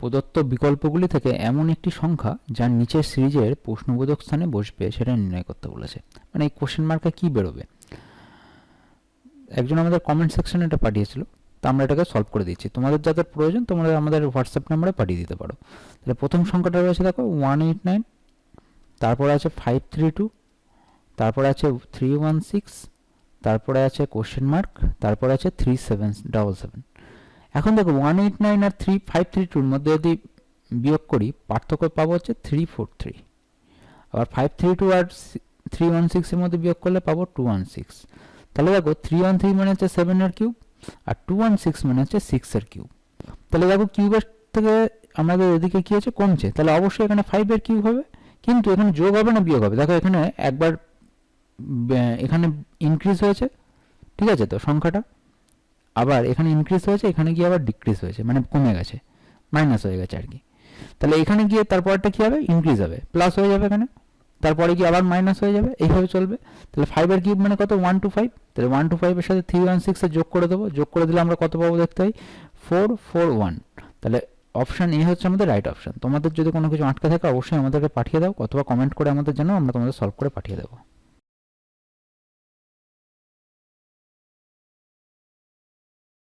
প্রদত্ত বিকল্পগুলি থেকে এমন একটি সংখ্যা যার নিচের সিরিজের প্রশ্নবোধক স্থানে বসবে সেটা নির্ণয় করতে বলেছে। মানে এই কোশ্চেন মার্কে কী বেরোবে? একজন আমাদের কমেন্ট সেকশনে এটা পাঠিয়েছিল, তো আমরা এটাকে সলভ করে দিচ্ছি। তোমাদের যাদের প্রয়োজন, তোমরা আমাদের হোয়াটসঅ্যাপ নাম্বারে পাঠিয়ে দিতে পারো। তাহলে প্রথম সংখ্যাটা রয়েছে দেখো ওয়ান এইট নাইন তারপরে আছে ফাইভ থ্রি টু তারপরে আছে থ্রি ওয়ান সিক্স তারপরে আছে কোশ্চেন মার্ক তারপরে আছে থ্রি সেভেন ডাবল সেভেন এখন দেখো ওয়ান এইট নাইন আর থ্রি ফাইভ থ্রি টুর মধ্যে যদি বিয়োগ করি, পার্থক্য পাবো হচ্ছে থ্রি ফোর থ্রি আবার ফাইভ থ্রি টু আর থ্রি ওয়ান সিক্সের মধ্যে বিয়োগ করলে পাবো টু ওয়ান সিক্স তাহলে দেখো থ্রি ওয়ান থ্রি মানে হচ্ছে সেভেনের কিউব আর টু ওয়ান সিক্স মানে হচ্ছে সিক্সের কিউব তাহলে দেখো কিউবের থেকে আমাদের এদিকে কী আছে কমছে। তাহলে অবশ্যই এখানে ফাইভের কিউব হবে, কিন্তু এখানে যোগ হবে না বিয়োগ হবে? দেখো এখানে একবার এখানে ইনক্রিজ হয়েছে। ঠিক আছে তো সংখ্যাটা? আবার এখানে ইনক্রিজ হয়েছে, এখানে গিয়ে আবার ডিক্রিজ হয়েছে মানে কমে গেছে মাইনাস হয়ে গেছে আর কি তাহলে এখানে গিয়ে তারপরটা কী হবে? ইনক্রিজ হবে প্লাস হয়ে যাবে এখানে তারপরে কি আবার মাইনাস হয়ে যাবে, এইভাবে চলবে। তাহলে ফাইভের কিউব মানে কত? ওয়ান টু ফাইভ তাহলে ওয়ান টু ফাইভের সাথে থ্রি ওয়ান সিক্সের যোগ করে দেবো, যোগ করে দিলে আমরা কত পাবো দেখতে পাই? ফোর ফোর ওয়ান তাহলে অপশান এ হচ্ছে আমাদের রাইট অপশান তোমাদের যদি কোনো কিছু আটকে থাকে, অবশ্যই আমাদেরকে পাঠিয়ে দাও, অথবা কমেন্ট করে আমাদের জানাও, আমরা তোমাদের সলভ করে পাঠিয়ে দেবো।